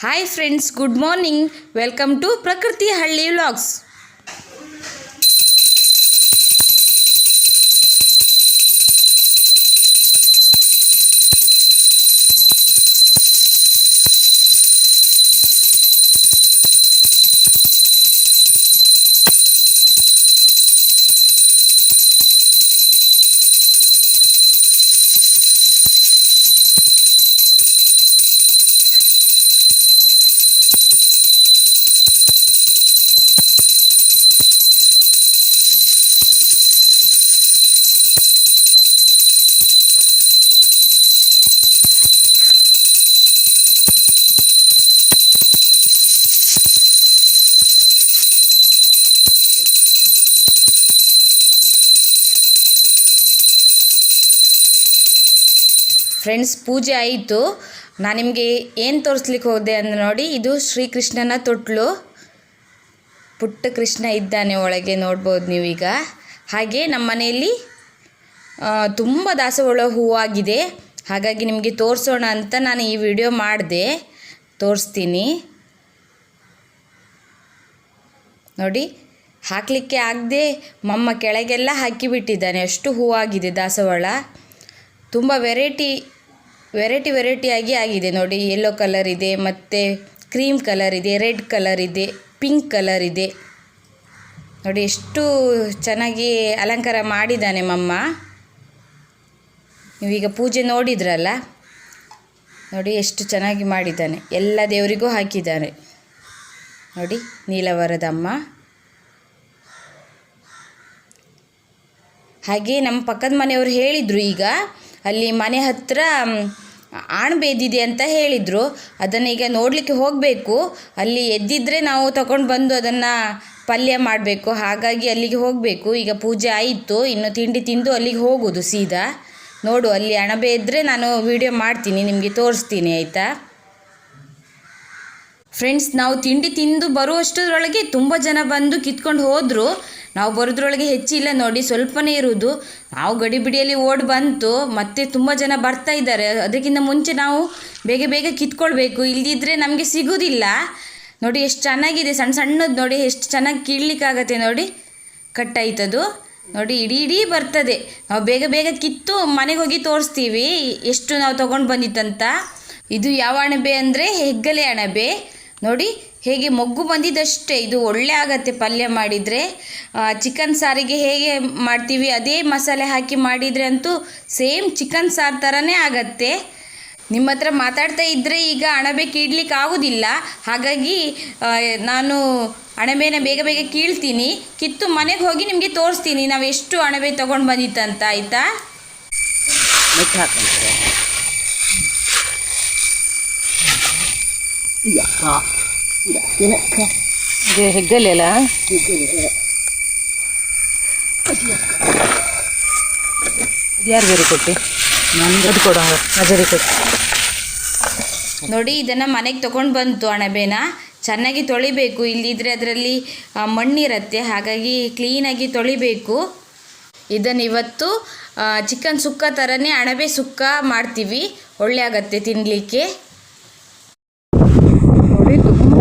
Hi friends good morning welcome to Prakruti Halli vlogs friends, ಪೂಜೆ ಆಯಿತು. ನಾನು ನಿಮಗೆ ಏನು ತೋರಿಸ್ಲಿಕ್ಕೆ ಹೋದೆ ಅಂದ್ರೆ ನೋಡಿ, ಇದು ಶ್ರೀಕೃಷ್ಣನ ತೊಟ್ಲು. ಪುಟ್ಟ ಕೃಷ್ಣ ಇದ್ದಾನೆ ಒಳಗೆ ನೋಡ್ಬೋದು ನೀವೀಗ. ಹಾಗೆ ನಮ್ಮ ಮನೆಯಲ್ಲಿ ತುಂಬ ದಾಸವಾಳ ಹೂವಾಗಿದೆ. ಹಾಗಾಗಿ ನಿಮಗೆ ತೋರಿಸೋಣ ಅಂತ ನಾನು ಈ ವಿಡಿಯೋ ಮಾಡಿದೆ. ತೋರಿಸ್ತೀನಿ. ನೋಡಿ, ಹಾಕಲಿಕ್ಕೆ ಆಗದೆ ಮಮ್ಮ ಕೆಳಗೆಲ್ಲ ಹಾಕಿಬಿಟ್ಟಿದ್ದಾನೆ. ಅಷ್ಟು ಹೂವಾಗಿದೆ ದಾಸವಾಳ. ತುಂಬ ವೆರೈಟಿ ವೆರೈಟಿ ವೆರೈಟಿಯಾಗಿ ಆಗಿದೆ ನೋಡಿ. ಯೆಲ್ಲೋ ಕಲರ್ ಇದೆ, ಮತ್ತು ಕ್ರೀಮ್ ಕಲರ್ ಇದೆ ರೆಡ್ ಕಲರ್ ಇದೆ ಪಿಂಕ್ ಕಲರ್ ಇದೆ. ನೋಡಿ, ಎಷ್ಟು ಚೆನ್ನಾಗಿ ಅಲಂಕಾರ ಮಾಡಿದ್ದಾನೆ ಮಮ್ಮ. ನೀವೀಗ ಪೂಜೆ ನೋಡಿದ್ರಲ್ಲ? ನೋಡಿ, ಎಷ್ಟು ಚೆನ್ನಾಗಿ ಮಾಡಿದ್ದಾನೆ. ಎಲ್ಲ ದೇವರಿಗೂ ಹಾಕಿದ್ದಾನೆ ನೋಡಿ ನೀಲವರದಮ್ಮ ಹಾಗೆ ನಮ್ಮ ಪಕ್ಕದ ಮನೆಯವರು ಹೇಳಿದರು ಈಗ ಅಲ್ಲಿ ಮನೆ ಹತ್ತಿರ ಆಣ್ ಬೇದಿದೆ ಅಂತ ಹೇಳಿದರು. ಅದನ್ನು ಈಗ ನೋಡಲಿಕ್ಕೆ ಹೋಗಬೇಕು. ಅಲ್ಲಿ ಎದ್ದಿದ್ರೆ ನಾವು ತಗೊಂಡು ಬಂದು ಅದನ್ನು ಪಲ್ಯ ಮಾಡಬೇಕು. ಹಾಗಾಗಿ ಅಲ್ಲಿಗೆ ಹೋಗಬೇಕು. ಈಗ ಪೂಜೆ ಆಯಿತು. ಇನ್ನು ತಿಂಡಿ ತಿಂದು ಅಲ್ಲಿಗೆ ಹೋಗೋದು ಸೀದಾ. ನೋಡು, ಅಲ್ಲಿ ಅಣಬೆ ಇದ್ದರೆ ನಾನು ವಿಡಿಯೋ ಮಾಡ್ತೀನಿ, ನಿಮಗೆ ತೋರಿಸ್ತೀನಿ, ಆಯಿತಾ? ಫ್ರೆಂಡ್ಸ್ ನಾವು ತಿಂಡಿ ತಿಂದು ಬರುವಷ್ಟರೊಳಗೆ ತುಂಬ ಜನ ಬಂದು ಕಿತ್ಕೊಂಡು ಹೋದರು. ನಾವು ಬರೋದ್ರೊಳಗೆ ಹೆಚ್ಚಿಲ್ಲ ನೋಡಿ, ಸ್ವಲ್ಪನೇ ಇರುವುದು ನಾವು ಗಡಿಬಿಡಿಯಲ್ಲಿ ಓಡಿ ಬಂತು, ಮತ್ತೆ ತುಂಬ ಜನ ಬರ್ತಾ ಇದ್ದಾರೆ. ಅದಕ್ಕಿಂತ ಮುಂಚೆ ನಾವು ಬೇಗ ಬೇಗ ಕಿತ್ಕೊಳ್ಬೇಕು. ಇಲ್ಲದಿದ್ದರೆ ನಮಗೆ ಸಿಗೋದಿಲ್ಲ. ನೋಡಿ, ಎಷ್ಟು ಚೆನ್ನಾಗಿದೆ. ಸಣ್ಣ ಸಣ್ಣದು ನೋಡಿ, ಎಷ್ಟು ಚೆನ್ನಾಗಿ ಕೀಳಲಿಕ್ಕಾಗತ್ತೆ ನೋಡಿ. ಕಟ್ಟಾಯ್ತದು. ನೋಡಿ, ಇಡೀ ಇಡೀ ಬರ್ತದೆ. ನಾವು ಬೇಗ ಬೇಗ ಕಿತ್ತು ಮನೆಗೆ ಹೋಗಿ ತೋರಿಸ್ತೀವಿ. ಎಷ್ಟು ನಾವು ತೊಗೊಂಡು ಬಂದಿತ್ತಂತ. ಇದು ಯಾವ ಅಣಬೆ ಅಂದರೆ ಹೆಗ್ಗಲೆ ಅಣಬೆ. ನೋಡಿ, ಹೇಗೆ ಮೊಗ್ಗು ಬಂದಿದ್ದಷ್ಟೇ, ಇದು ಒಳ್ಳೆ ಆಗತ್ತೆ ಪಲ್ಯ ಮಾಡಿದರೆ. ಚಿಕನ್ ಸಾರಿಗೆ ಹೇಗೆ ಮಾಡ್ತೀವಿ, ಅದೇ ಮಸಾಲೆ ಹಾಕಿ ಮಾಡಿದರೆ ಅಂತೂ ಸೇಮ್ ಚಿಕನ್ ಸಾರು ಥರನೇ ಆಗತ್ತೆ. ನಿಮ್ಮ ಹತ್ರ ಮಾತಾಡ್ತಾ ಇದ್ದರೆ ಈಗ ಅಣಬೆ ಕೀಳಲಿಕ್ಕೆ ಆಗೋದಿಲ್ಲ. ಹಾಗಾಗಿ ನಾನು ಅಣಬೆನ ಬೇಗ ಬೇಗ ಕೀಳ್ತೀನಿ. ಕಿತ್ತು ಮನೆಗೆ ಹೋಗಿ ನಿಮಗೆ ತೋರಿಸ್ತೀನಿ ನಾವು ಎಷ್ಟು ಅಣಬೆ ತೊಗೊಂಡು ಬಂದಿತ್ತಂತ, ಆಯಿತಾ? ಮೆಚ್ಚ ಹಾಕೊಂತಾರೆ ಯಪ್ಪ ಏನಕ್ಕ ಇದು ಹೆಗ್ಗಲೆ ಅಲ್ಲ ಯಾರು ಬೇರೆ ಅದು ಕೊಟ್ಟು ನೋಡಿ, ಇದನ್ನು ಮನೆಗೆ ತೊಗೊಂಡು ಬಂತು ಅಣಬೆನ ಚೆನ್ನಾಗಿ ತೊಳಿಬೇಕು. ಇಲ್ಲಿದ್ರೆ ಅದರಲ್ಲಿ ಮಣ್ಣಿರುತ್ತೆ. ಹಾಗಾಗಿ ಕ್ಲೀನಾಗಿ ತೊಳಿಬೇಕು. ಇದನ್ನು ಇವತ್ತು ಚಿಕನ್ ಸುಕ್ಕ ಥರನೇ ಅಣಬೆ ಸುಕ್ಕ ಮಾಡ್ತೀವಿ. ಒಳ್ಳೆ ಆಗತ್ತೆ ತಿನ್ನಲಿಕ್ಕೆ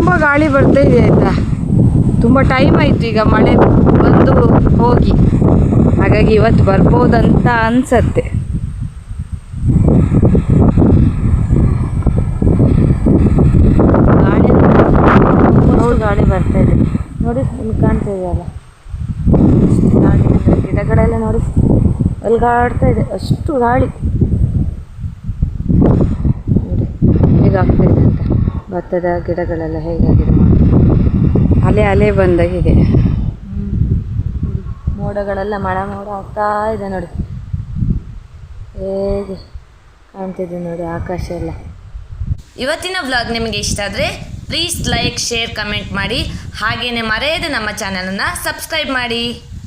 ತುಂಬ ಗಾಳಿ ಬರ್ತಾ ಇದೆ ಆಯಿತಾ ತುಂಬ ಟೈಮ್ ಆಯಿತು ಈಗ ಮಳೆ ಬಂದು ಹೋಗಿ. ಹಾಗಾಗಿ ಇವತ್ತು ಬರ್ಬೋದಂತ ಅನ್ಸತ್ತೆ. ಗಾಳಿ ಗಾಳಿ ಬರ್ತಾ ಇದೆ. ನೋಡಿ, ಇಲ್ಲಿ ಕಾಣ್ತಾ ಇದೆಯಲ್ಲ ಗಾಳಿ ಗಿಡಗಳೆಲ್ಲ ನೋಡಿ, ಅಲ್ಗಾಡ್ತಾ ಇದೆ. ಅಷ್ಟು ಗಾಳಿ ನೋಡಿ ಹೇಗಾಗ್ತಾ ಇದೆ ಅಂತ ಭತ್ತದ ಗಿಡಗಳೆಲ್ಲ ಹೇಗಾಗಿದೆ. ಅಲೆ ಅಲೆ ಬಂದಾಗಿದೆ ಮೋಡಗಳೆಲ್ಲ ಮಳೆ ಮೋಡ ಆಗ್ತಾ ಇದೆ ನೋಡಿ. ಹೇಗೆ ಕಾಣ್ತಿದೆ ನೋಡಿ ಆಕಾಶ ಎಲ್ಲ. ಇವತ್ತಿನ ವ್ಲಾಗ್ ನಿಮಗೆ ಇಷ್ಟ ಆದರೆ ಪ್ಲೀಸ್ ಲೈಕ್ ಶೇರ್ ಕಮೆಂಟ್ ಮಾಡಿ. ಹಾಗೆಯೇ ಮರೆಯದೆ ನಮ್ಮ ಚಾನಲನ್ನು ಸಬ್ಸ್ಕ್ರೈಬ್ ಮಾಡಿ.